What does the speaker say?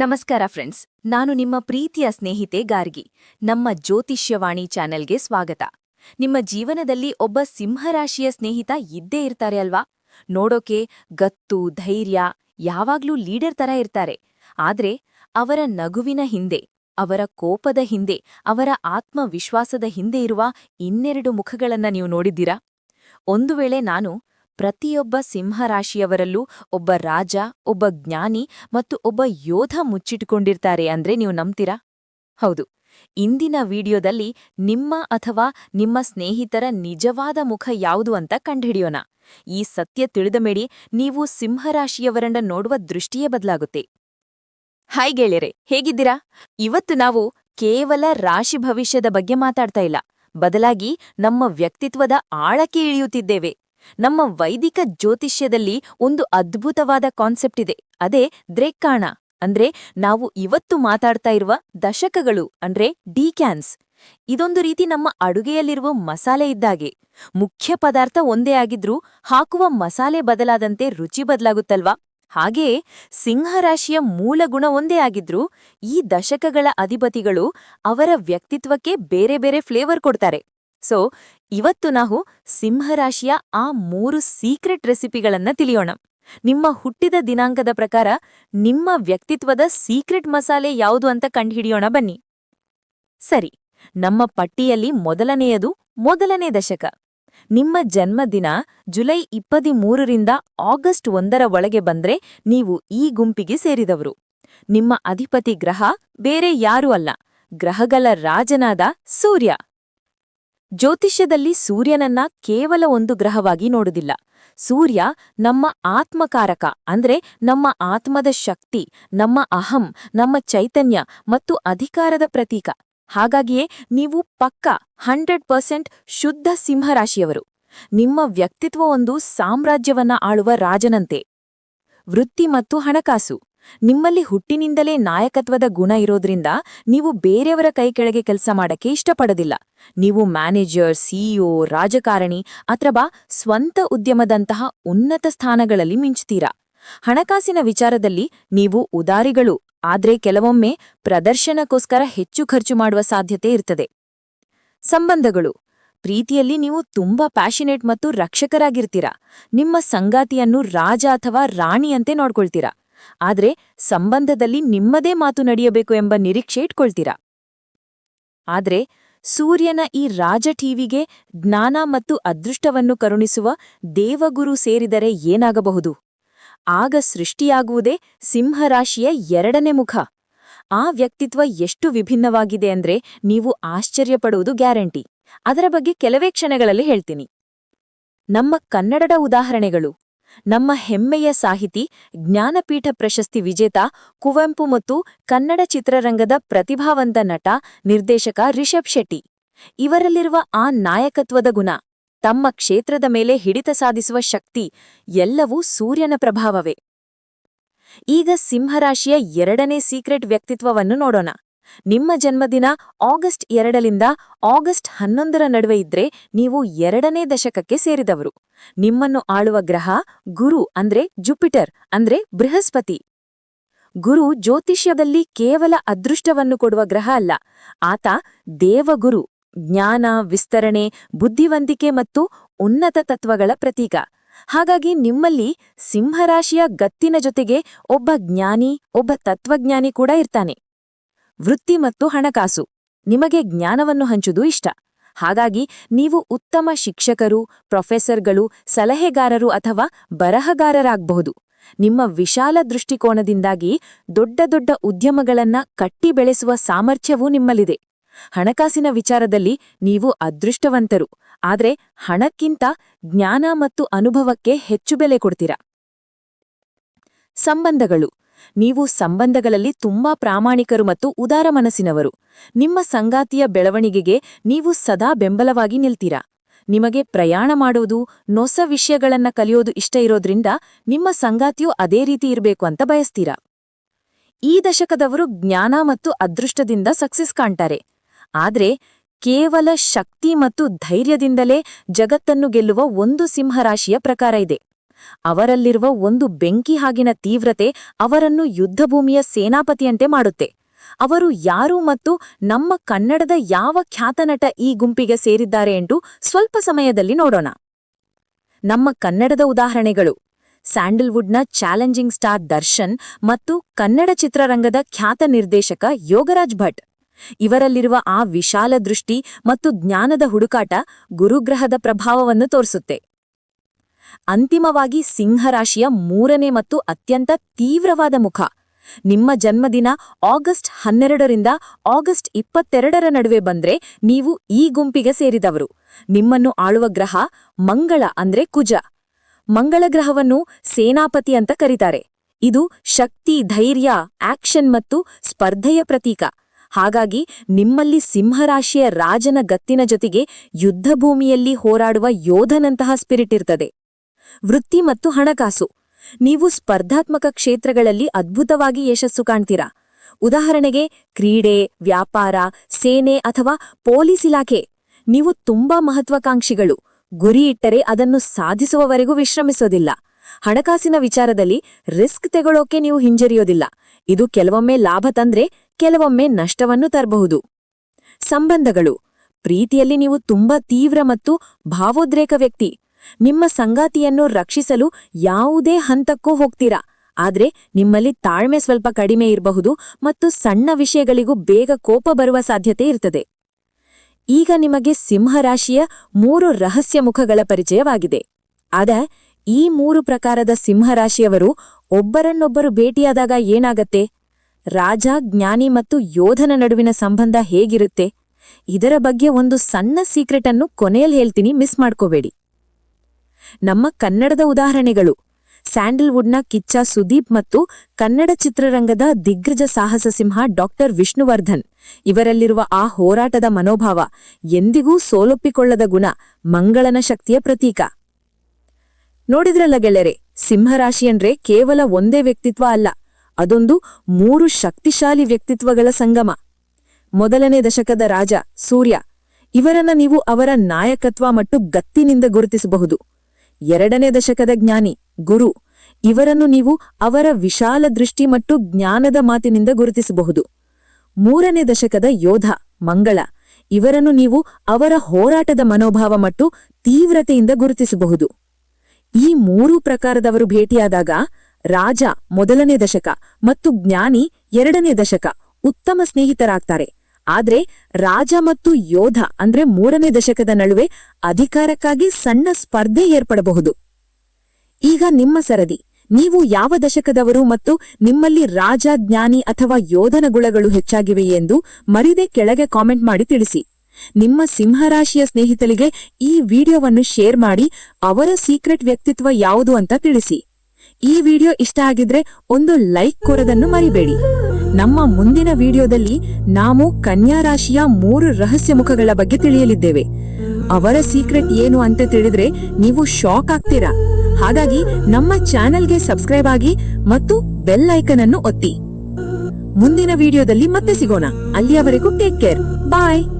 ನಮಸ್ಕಾರ ಫ್ರೆಂಡ್ಸ್, ನಾನು ನಿಮ್ಮ ಪ್ರೀತಿಯ ಸ್ನೇಹಿತೆ ಗಾರ್ಗಿ. ನಮ್ಮ ಜ್ಯೋತಿಷ್ಯವಾಣಿ ಚಾನೆಲ್ಗೆ ಸ್ವಾಗತ. ನಿಮ್ಮ ಜೀವನದಲ್ಲಿ ಒಬ್ಬ ಸಿಂಹರಾಶಿಯ ಸ್ನೇಹಿತ ಇದ್ದೇ ಇರ್ತಾರೆ ಅಲ್ವಾ? ನೋಡೋಕೆ ಗತ್ತು, ಧೈರ್ಯ ಯಾವಾಗ್ಲೂ ಲೀಡರ್ ತರ ಇರ್ತಾರೆ. ಆದ್ರೆ ಅವರ ನಗುವಿನ ಹಿಂದೆ, ಅವರ ಕೋಪದ ಹಿಂದೆ, ಅವರ ಆತ್ಮವಿಶ್ವಾಸದ ಹಿಂದೆ ಇರುವ ಇನ್ನೆರಡು ಮುಖಗಳನ್ನ ನೀವು ನೋಡಿದ್ದೀರಾ? ಒಂದು ವೇಳೆ ನಾನು ಪ್ರತಿಯೊಬ್ಬ ಸಿಂಹರಾಶಿಯವರಲ್ಲೂ ಒಬ್ಬ ರಾಜ, ಒಬ್ಬ ಜ್ಞಾನಿ ಮತ್ತು ಒಬ್ಬ ಯೋಧ ಮುಚ್ಚಿಟ್ಕೊಂಡಿರ್ತಾರೆ ಅಂದ್ರೆ ನೀವು ನಂಬ್ತೀರಾ? ಹೌದು. ಇಂದಿನ ವಿಡಿಯೋದಲ್ಲಿ ನಿಮ್ಮ ಅಥವಾ ನಿಮ್ಮ ಸ್ನೇಹಿತರ ನಿಜವಾದ ಮುಖ ಯಾವುದು ಅಂತ ಕಂಡುಹಿಡಿಯೋಣ. ಈ ಸತ್ಯ ತಿಳಿದ ಮೇಡಿ ನೀವು ಸಿಂಹರಾಶಿಯವರನ್ನ ನೋಡುವ ದೃಷ್ಟಿಯೇ ಬದಲಾಗುತ್ತೆ. ಹಾಯ್ ಗೆಳೆಯರೆ, ಹೇಗಿದ್ದೀರಾ? ಇವತ್ತು ನಾವು ಕೇವಲ ರಾಶಿ ಭವಿಷ್ಯದ ಬಗ್ಗೆ ಮಾತಾಡ್ತಾ ಇಲ್ಲ. ಬದಲಾಗಿ ನಮ್ಮ ವ್ಯಕ್ತಿತ್ವದ ಆಳಕ್ಕೆ ಇಳಿಯುತ್ತಿದ್ದೇವೆ. ನಮ್ಮ ವೈದಿಕ ಜ್ಯೋತಿಷ್ಯದಲ್ಲಿ ಒಂದು ಅದ್ಭುತವಾದ ಕಾನ್ಸೆಪ್ಟ್ ಇದೆ. ಅದೇ ದ್ರೇಕ್ಕಾಣ. ಅಂದ್ರೆ ನಾವು ಇವತ್ತು ಮಾತಾಡ್ತಾ ಇರುವ ದಶಕಗಳು, ಅಂದ್ರೆ ಡಿಕ್ಯಾನ್ಸ್. ಇದೊಂದು ರೀತಿ ನಮ್ಮ ಅಡುಗೆಯಲ್ಲಿರುವ ಮಸಾಲೆ ಇದ್ದಾಗೆ. ಮುಖ್ಯ ಪದಾರ್ಥ ಒಂದೇ ಆಗಿದ್ರೂ ಹಾಕುವ ಮಸಾಲೆ ಬದಲಾದಂತೆ ರುಚಿ ಬದಲಾಗುತ್ತಲ್ವಾ? ಹಾಗೆಯೇ ಸಿಂಹರಾಶಿಯ ಮೂಲ ಗುಣ ಒಂದೇ ಆಗಿದ್ರೂ ಈ ದಶಕಗಳ ಅಧಿಪತಿಗಳು ಅವರ ವ್ಯಕ್ತಿತ್ವಕ್ಕೆ ಬೇರೆ ಬೇರೆ ಫ್ಲೇವರ್ ಕೊಡ್ತಾರೆ. ಸೊ, ಇವತ್ತು ನಾವು ಸಿಂಹರಾಶಿಯ ಆ ಮೂರು ಸೀಕ್ರೆಟ್ ರೆಸಿಪಿಗಳನ್ನ ತಿಳಿಯೋಣ. ನಿಮ್ಮ ಹುಟ್ಟಿದ ದಿನಾಂಕದ ಪ್ರಕಾರ ನಿಮ್ಮ ವ್ಯಕ್ತಿತ್ವದ ಸೀಕ್ರೆಟ್ ಮಸಾಲೆ ಯಾವುದು ಅಂತ ಕಂಡುಹಿಡಿಯೋಣ ಬನ್ನಿ. ಸರಿ, ನಮ್ಮ ಪಟ್ಟಿಯಲ್ಲಿ ಮೊದಲನೆಯದು ಮೊದಲನೇ ದಶಕ. ನಿಮ್ಮ ಜನ್ಮದಿನ ಜುಲೈ ಇಪ್ಪತ್ತಿಮೂರರಿಂದ ಆಗಸ್ಟ್ ಒಂದರ ಒಳಗೆ ಬಂದ್ರೆ ನೀವು ಈ ಗುಂಪಿಗೆ ಸೇರಿದವರು. ನಿಮ್ಮ ಅಧಿಪತಿ ಗ್ರಹ ಬೇರೆ ಯಾರೂ ಅಲ್ಲ, ಗ್ರಹಗಳ ರಾಜನಾದ ಸೂರ್ಯ. ಜ್ಯೋತಿಷ್ಯದಲ್ಲಿ ಸೂರ್ಯನನ್ನ ಕೇವಲ ಒಂದು ಗ್ರಹವಾಗಿ ನೋಡುವುದಿಲ್ಲ. ಸೂರ್ಯ ನಮ್ಮ ಆತ್ಮಕಾರಕ, ಅಂದ್ರೆ ನಮ್ಮ ಆತ್ಮದ ಶಕ್ತಿ, ನಮ್ಮ ಅಹಂ, ನಮ್ಮ ಚೈತನ್ಯ ಮತ್ತು ಅಧಿಕಾರದ ಪ್ರತೀಕ. ಹಾಗಾಗಿಯೇ ನೀವು ಪಕ್ಕ ಹಂಡ್ರೆಡ್ ಪರ್ಸೆಂಟ್ ಶುದ್ಧ ಸಿಂಹರಾಶಿಯವರು. ನಿಮ್ಮ ವ್ಯಕ್ತಿತ್ವ ಒಂದು ಸಾಮ್ರಾಜ್ಯವನ್ನ ಆಳುವ ರಾಜನಂತೆ. ವೃತ್ತಿ ಮತ್ತು ಹಣಕಾಸು. ನಿಮ್ಮಲ್ಲಿ ಹುಟ್ಟಿನಿಂದಲೇ ನಾಯಕತ್ವದ ಗುಣ ಇರೋದ್ರಿಂದ ನೀವು ಬೇರೆಯವರ ಕೈ ಕೆಳಗೆ ಕೆಲಸ ಮಾಡಕ್ಕೆ ಇಷ್ಟಪಡೋದಿಲ್ಲ. ನೀವು ಮ್ಯಾನೇಜರ್, ಸಿಇಒ, ರಾಜಕಾರಣಿ ಅಥವಾ ಸ್ವಂತ ಉದ್ಯಮದಂತಹ ಉನ್ನತ ಸ್ಥಾನಗಳಲ್ಲಿ ಮಿಂಚ್ತೀರಾ? ಹಣಕಾಸಿನ ವಿಚಾರದಲ್ಲಿ ನೀವು ಉದಾರಿಗಳು, ಆದ್ರೆ ಕೆಲವೊಮ್ಮೆ ಪ್ರದರ್ಶನಕ್ಕೋಸ್ಕರ ಹೆಚ್ಚು ಖರ್ಚು ಮಾಡುವ ಸಾಧ್ಯತೆ ಇರ್ತದೆ. ಸಂಬಂಧಗಳು. ಪ್ರೀತಿಯಲ್ಲಿ ನೀವು ತುಂಬಾ ಪ್ಯಾಷನೇಟ್ ಮತ್ತು ರಕ್ಷಕರಾಗಿರ್ತೀರಾ. ನಿಮ್ಮ ಸಂಗಾತಿಯನ್ನು ರಾಜ ಅಥವಾ ರಾಣಿಯಂತೆ ನೋಡ್ಕೊಳ್ತೀರಾ. ಆದ್ರೆ ಸಂಬಂಧದಲ್ಲಿ ನಿಮ್ಮದೇ ಮಾತು ನಡೆಯಬೇಕು ಎಂಬ ನಿರೀಕ್ಷೆ ಇಟ್ಕೊಳ್ತೀರಾ? ಆದ್ರೆ ಸೂರ್ಯನ ಈ ರಾಜ ಟಿವಿಗೆ ಜ್ಞಾನ ಮತ್ತು ಅದೃಷ್ಟವನ್ನು ಕರುಣಿಸುವ ದೇವಗುರು ಸೇರಿದರೆ ಏನಾಗಬಹುದು? ಆಗ ಸೃಷ್ಟಿಯಾಗುವುದೇ ಸಿಂಹರಾಶಿಯ ಎರಡನೇ ಮುಖ. ಆ ವ್ಯಕ್ತಿತ್ವ ಎಷ್ಟು ವಿಭಿನ್ನವಾಗಿದೆ ಅಂದ್ರೆ ನೀವು ಆಶ್ಚರ್ಯಪಡುವುದು ಗ್ಯಾರಂಟಿ. ಅದರ ಬಗ್ಗೆ ಕೆಲವೇ ಕ್ಷಣಗಳಲ್ಲಿ ಹೇಳ್ತೀನಿ. ನಮ್ಮ ಕನ್ನಡದ ಉದಾಹರಣೆಗಳು. ನಮ್ಮ ಹೆಮ್ಮೆಯ ಸಾಹಿತಿ, ಜ್ಞಾನಪೀಠ ಪ್ರಶಸ್ತಿ ವಿಜೇತ, ಕುವೆಂಪು ಮತ್ತು ಕನ್ನಡ ಚಿತ್ರರಂಗದ ಪ್ರತಿಭಾವಂತ ನಟ, ನಿರ್ದೇಶಕ ರಿಷಬ್ ಶೆಟ್ಟಿ. ಇವರಲ್ಲಿರುವ ಆ ನಾಯಕತ್ವದ ಗುಣ, ತಮ್ಮ ಕ್ಷೇತ್ರದ ಮೇಲೆ ಹಿಡಿತ ಸಾಧಿಸುವ ಶಕ್ತಿ, ಎಲ್ಲವೂ ಸೂರ್ಯನ ಪ್ರಭಾವವೇ. ಈಗ ಸಿಂಹರಾಶಿಯ ಎರಡನೇ ಸೀಕ್ರೆಟ್ ವ್ಯಕ್ತಿತ್ವವನ್ನು ನೋಡೋಣ. ನಿಮ್ಮ ಜನ್ಮದಿನ ಆಗಸ್ಟ್ ಎರಡರಿಂದ ಆಗಸ್ಟ್ ಹನ್ನೊಂದರ ನಡುವೆ ಇದ್ರೆ ನೀವು ಎರಡನೇ ದಶಕಕ್ಕೆ ಸೇರಿದವರು. ನಿಮ್ಮನ್ನು ಆಳುವ ಗ್ರಹ ಗುರು ಅಂದ್ರೆ ಜುಪಿಟರ್ ಅಂದ್ರೆ ಬೃಹಸ್ಪತಿ. ಗುರು ಜ್ಯೋತಿಷ್ಯದಲ್ಲಿ ಕೇವಲ ಅದೃಷ್ಟವನ್ನು ಕೊಡುವ ಗ್ರಹ ಅಲ್ಲ. ಆತ ದೇವಗುರು, ಜ್ಞಾನ, ವಿಸ್ತರಣೆ, ಬುದ್ಧಿವಂತಿಕೆ ಮತ್ತು ಉನ್ನತ ತತ್ವಗಳ ಪ್ರತೀಕ. ಹಾಗಾಗಿ ನಿಮ್ಮಲ್ಲಿ ಸಿಂಹರಾಶಿಯ ಗತ್ತಿನ ಜೊತೆಗೆ ಒಬ್ಬ ಜ್ಞಾನಿ, ಒಬ್ಬ ತತ್ವಜ್ಞಾನಿ ಕೂಡ ಇರ್ತಾನೆ. ವೃತ್ತಿ ಮತ್ತು ಹಣಕಾಸು. ನಿಮಗೆ ಜ್ಞಾನವನ್ನು ಹಂಚುವುದು ಇಷ್ಟ. ಹಾಗಾಗಿ ನೀವು ಉತ್ತಮ ಶಿಕ್ಷಕರು, ಪ್ರೊಫೆಸರ್ಗಳು, ಸಲಹೆಗಾರರು ಅಥವಾ ಬರಹಗಾರರಾಗಬಹುದು. ನಿಮ್ಮ ವಿಶಾಲ ದೃಷ್ಟಿಕೋನದಿಂದಾಗಿ ದೊಡ್ಡ ದೊಡ್ಡ ಉದ್ಯಮಗಳನ್ನ ಕಟ್ಟಿ ಬೆಳೆಸುವ ಸಾಮರ್ಥ್ಯವೂ ನಿಮ್ಮಲ್ಲಿದೆ. ಹಣಕಾಸಿನ ವಿಚಾರದಲ್ಲಿ ನೀವು ಅದೃಷ್ಟವಂತರು. ಆದರೆ ಹಣಕ್ಕಿಂತ ಜ್ಞಾನ ಮತ್ತು ಅನುಭವಕ್ಕೆ ಹೆಚ್ಚು ಬೆಲೆ ಕೊಡ್ತೀರಾ? ಸಂಬಂಧಗಳು. ನೀವು ಸಂಬಂಧಗಳಲ್ಲಿ ತುಂಬಾ ಪ್ರಾಮಾಣಿಕರು ಮತ್ತು ಉದಾರ ಮನಸ್ಸಿನವರು. ನಿಮ್ಮ ಸಂಗಾತಿಯ ಬೆಳವಣಿಗೆಗೆ ನೀವು ಸದಾ ಬೆಂಬಲವಾಗಿ ನಿಲ್ತೀರಾ? ನಿಮಗೆ ಪ್ರಯಾಣ ಮಾಡೋದು ನೊಸ ವಿಷಯಗಳನ್ನ ಕಲಿಯೋದು ಇಷ್ಟ ಇರೋದ್ರಿಂದ ನಿಮ್ಮ ಸಂಗಾತಿಯು ಅದೇ ರೀತಿ ಇರಬೇಕು ಅಂತ ಬಯಸ್ತೀರ? ಈ ದಶಕದವರು ಜ್ಞಾನ ಮತ್ತು ಅದೃಷ್ಟದಿಂದ ಸಕ್ಸಸ್ ಕಾಣ್ತಾರೆ. ಆದ್ರೆ ಕೇವಲ ಶಕ್ತಿ ಮತ್ತು ಧೈರ್ಯದಿಂದಲೇ ಜಗತ್ತನ್ನು ಗೆಲ್ಲುವ ಒಂದು ಸಿಂಹರಾಶಿಯ ಪ್ರಕಾರ ಇದೆ. ಅವರಲ್ಲಿರುವ ಒಂದು ಬೆಂಕಿ ಹಾಗಿನ ತೀವ್ರತೆ ಅವರನ್ನು ಯುದ್ಧಭೂಮಿಯ ಸೇನಾಪತಿಯಂತೆ ಮಾಡುತ್ತೆ. ಅವರು ಯಾರು ಮತ್ತು ನಮ್ಮ ಕನ್ನಡದ ಯಾವ ಖ್ಯಾತನಟ ಈ ಗುಂಪಿಗೆ ಸೇರಿದ್ದಾರೆ ಎಂದು ಸ್ವಲ್ಪ ಸಮಯದಲ್ಲಿ ನೋಡೋಣ. ನಮ್ಮ ಕನ್ನಡದ ಉದಾಹರಣೆಗಳು. ಸ್ಯಾಂಡಲ್ವುಡ್ನ ಚಾಲೆಂಜಿಂಗ್ ಸ್ಟಾರ್ ದರ್ಶನ್ ಮತ್ತು ಕನ್ನಡ ಚಿತ್ರರಂಗದ ಖ್ಯಾತ ನಿರ್ದೇಶಕ ಯೋಗರಾಜ್ ಭಟ್. ಇವರಲ್ಲಿರುವ ಆ ವಿಶಾಲ ದೃಷ್ಟಿ ಮತ್ತು ಜ್ಞಾನದ ಹುಡುಕಾಟ ಗುರುಗ್ರಹದ ಪ್ರಭಾವವನ್ನು ತೋರಿಸುತ್ತೆ. ಅಂತಿಮವಾಗಿ ಸಿಂಹರಾಶಿಯ ಮೂರನೇ ಮತ್ತು ಅತ್ಯಂತ ತೀವ್ರವಾದ ಮುಖ. ನಿಮ್ಮ ಜನ್ಮದಿನ ಆಗಸ್ಟ್ ಹನ್ನೆರಡರಿಂದ ಆಗಸ್ಟ್ ಇಪ್ಪತ್ತೆರಡರ ನಡುವೆ ಬಂದ್ರೆ ನೀವು ಈ ಗುಂಪಿಗೆ ಸೇರಿದವರು. ನಿಮ್ಮನ್ನು ಆಳುವ ಗ್ರಹ ಮಂಗಳ ಅಂದ್ರೆ ಕುಜ. ಮಂಗಳ ಗ್ರಹವನ್ನು ಸೇನಾಪತಿ ಅಂತ ಕರೀತಾರೆ. ಇದು ಶಕ್ತಿ, ಧೈರ್ಯ, ಆಕ್ಷನ್ ಮತ್ತು ಸ್ಪರ್ಧೆಯ ಪ್ರತೀಕ. ಹಾಗಾಗಿ ನಿಮ್ಮಲ್ಲಿ ಸಿಂಹರಾಶಿಯ ರಾಜನ ಗತ್ತಿನ ಜೊತೆಗೆ ಯುದ್ಧಭೂಮಿಯಲ್ಲಿ ಹೋರಾಡುವ ಯೋಧನಂತಹ ಸ್ಪಿರಿಟ್ ಇರ್ತದೆ. ವೃತ್ತಿ ಮತ್ತು ಹಣಕಾಸು. ನೀವು ಸ್ಪರ್ಧಾತ್ಮಕ ಕ್ಷೇತ್ರಗಳಲ್ಲಿ ಅದ್ಭುತವಾಗಿ ಯಶಸ್ಸು ಕಾಣ್ತೀರಾ? ಉದಾಹರಣೆಗೆ, ಕ್ರೀಡೆ, ವ್ಯಾಪಾರ, ಸೇನೆ ಅಥವಾ ಪೊಲೀಸ್ ಇಲಾಖೆ. ನೀವು ತುಂಬಾ ಮಹತ್ವಾಕಾಂಕ್ಷಿಗಳು. ಗುರಿ ಇಟ್ಟರೆ ಅದನ್ನು ಸಾಧಿಸುವವರೆಗೂ ವಿಶ್ರಮಿಸೋದಿಲ್ಲ. ಹಣಕಾಸಿನ ವಿಚಾರದಲ್ಲಿ ರಿಸ್ಕ್ ತೆಗೊಳ್ಳೋಕೆ ನೀವು ಹಿಂಜರಿಯೋದಿಲ್ಲ. ಇದು ಕೆಲವೊಮ್ಮೆ ಲಾಭ ತಂದ್ರೆ ಕೆಲವೊಮ್ಮೆ ನಷ್ಟವನ್ನು ತರಬಹುದು. ಸಂಬಂಧಗಳು. ಪ್ರೀತಿಯಲ್ಲಿ ನೀವು ತುಂಬಾ ತೀವ್ರ ಮತ್ತು ಭಾವೋದ್ರೇಕ ವ್ಯಕ್ತಿ. ನಿಮ್ಮ ಸಂಗಾತಿಯನ್ನು ರಕ್ಷಿಸಲು ಯಾವುದೇ ಹಂತಕ್ಕೂ ಹೋಗ್ತೀರಾ? ಆದ್ರೆ ನಿಮ್ಮಲ್ಲಿ ತಾಳ್ಮೆ ಸ್ವಲ್ಪ ಕಡಿಮೆ ಇರಬಹುದು ಮತ್ತು ಸಣ್ಣ ವಿಷಯಗಳಿಗೂ ಬೇಗ ಕೋಪ ಬರುವ ಸಾಧ್ಯತೆ ಇರ್ತದೆ. ಈಗ ನಿಮಗೆ ಸಿಂಹರಾಶಿಯ ಮೂರು ರಹಸ್ಯ ಮುಖಗಳ ಪರಿಚಯವಾಗಿದೆ. ಆದ ಈ ಮೂರು ಪ್ರಕಾರದ ಸಿಂಹರಾಶಿಯವರು ಒಬ್ಬರನ್ನೊಬ್ಬರು ಭೇಟಿಯಾದಾಗ ಏನಾಗತ್ತೆ? ರಾಜ, ಜ್ಞಾನಿ ಮತ್ತು ಯೋಧನ ನಡುವಿನ ಸಂಬಂಧ ಹೇಗಿರುತ್ತೆ? ಇದರ ಬಗ್ಗೆ ಒಂದು ಸಣ್ಣ ಸೀಕ್ರೆಟ್ ಅನ್ನು ಕೊನೆಯಲ್ಲಿ ಹೇಳ್ತೀನಿ, ಮಿಸ್ ಮಾಡ್ಕೋಬೇಡಿ. ನಮ್ಮ ಕನ್ನಡದ ಉದಾಹರಣೆಗಳು. ಸ್ಯಾಂಡಲ್ವುಡ್ನ ಕಿಚ್ಚ ಸುದೀಪ್ ಮತ್ತು ಕನ್ನಡ ಚಿತ್ರರಂಗದ ದಿಗ್ಗಜ ಸಾಹಸ ಸಿಂಹ ಡಾಕ್ಟರ್ ವಿಷ್ಣುವರ್ಧನ್. ಇವರಲ್ಲಿರುವ ಆ ಹೋರಾಟದ ಮನೋಭಾವ ಎಂದಿಗೂ ಸೋಲೊಪ್ಪಿಕೊಳ್ಳದ ಗುಣ ಮಂಗಳನ ಶಕ್ತಿಯ ಪ್ರತೀಕ. ನೋಡಿದ್ರಲ್ಲ ಗೆಳೆಯರೆ ಸಿಂಹರಾಶಿಯಂದ್ರೆ ಕೇವಲ ಒಂದೇ ವ್ಯಕ್ತಿತ್ವ ಅಲ್ಲ, ಅದೊಂದು ಮೂರು ಶಕ್ತಿಶಾಲಿ ವ್ಯಕ್ತಿತ್ವಗಳ ಸಂಗಮ. ಮೊದಲನೇ ದಶಕದ ರಾಜ ಸೂರ್ಯ. ಇವರನ್ನ ನೀವು ಅವರ ನಾಯಕತ್ವ ಮತ್ತು ಗತ್ತಿನಿಂದ ಗುರುತಿಸಬಹುದು. ಎರಡನೇ ದಶಕದ ಜ್ಞಾನಿ, ಗುರು. ಇವರನ್ನು ನೀವು ಅವರ ವಿಶಾಲ ದೃಷ್ಟಿ ಮತ್ತು ಜ್ಞಾನದ ಮಾತಿನಿಂದ ಗುರುತಿಸಬಹುದು. ಮೂರನೇ ದಶಕದ ಯೋಧ, ಮಂಗಳ. ಇವರನ್ನು ನೀವು ಅವರ ಹೋರಾಟದ ಮನೋಭಾವ ಮತ್ತು ತೀವ್ರತೆಯಿಂದ ಗುರುತಿಸಬಹುದು. ಈ ಮೂರು ಪ್ರಕಾರದವರು ಭೇಟಿಯಾದಾಗ ರಾಜ ಮೊದಲನೇ ದಶಕ ಮತ್ತು ಜ್ಞಾನಿ ಎರಡನೇ ದಶಕ ಉತ್ತಮ ಸ್ನೇಹಿತರಾಗ್ತಾರೆ. ಆದ್ರೆ ರಾಜ ಮತ್ತು ಯೋಧ ಅಂದ್ರೆ ಮೂರನೇ ದಶಕದ ನಡುವೆ ಅಧಿಕಾರಕ್ಕಾಗಿ ಸಣ್ಣ ಸ್ಪರ್ಧೆ ಏರ್ಪಡಬಹುದು. ಈಗ ನಿಮ್ಮ ಸರದಿ, ನೀವು ಯಾವ ದಶಕದವರು ಮತ್ತು ನಿಮ್ಮಲ್ಲಿ ರಾಜ, ಜ್ಞಾನಿ ಅಥವಾ ಯೋಧನ ಗುಣಗಳು ಹೆಚ್ಚಾಗಿವೆ ಎಂದು ಮರಿದೆ ಕೆಳಗೆ ಕಾಮೆಂಟ್ ಮಾಡಿ ತಿಳಿಸಿ. ನಿಮ್ಮ ಸಿಂಹರಾಶಿಯ ಸ್ನೇಹಿತರಿಗೆ ಈ ವಿಡಿಯೋವನ್ನು ಶೇರ್ ಮಾಡಿ, ಅವರ ಸೀಕ್ರೆಟ್ ವ್ಯಕ್ತಿತ್ವ ಯಾವುದು ಅಂತ ತಿಳಿಸಿ. ಈ ವಿಡಿಯೋ ಇಷ್ಟ ಆಗಿದ್ರೆ ಒಂದು ಲೈಕ್ ಕೊರದನ್ನು ಮರಿಬೇಡಿ. ನಮ್ಮ ಮುಂದಿನ ವಿಡಿಯೋದಲ್ಲಿ ನಾವು ಕನ್ಯಾ ರಾಶಿಯ ಮೂರು ರಹಸ್ಯ ಮುಖಗಳ ಬಗ್ಗೆ ತಿಳಿಯಲಿದ್ದೇವೆ. ಅವರ ಸೀಕ್ರೆಟ್ ಏನು ಅಂತ ತಿಳಿದ್ರೆ ನೀವು ಶಾಕ್ ಆಗ್ತೀರಾ? ಹಾಗಾಗಿ ನಮ್ಮ ಚಾನೆಲ್ಗೆ ಸಬ್ಸ್ಕ್ರೈಬ್ ಆಗಿ ಮತ್ತು ಬೆಲ್ ಐಕನ್ ಅನ್ನು ಒತ್ತಿ. ಮುಂದಿನ ವಿಡಿಯೋದಲ್ಲಿ ಮತ್ತೆ ಸಿಗೋಣ. ಅಲ್ಲಿಯವರೆಗೂ ಟೇಕ್ ಕೇರ್. ಬಾಯ್.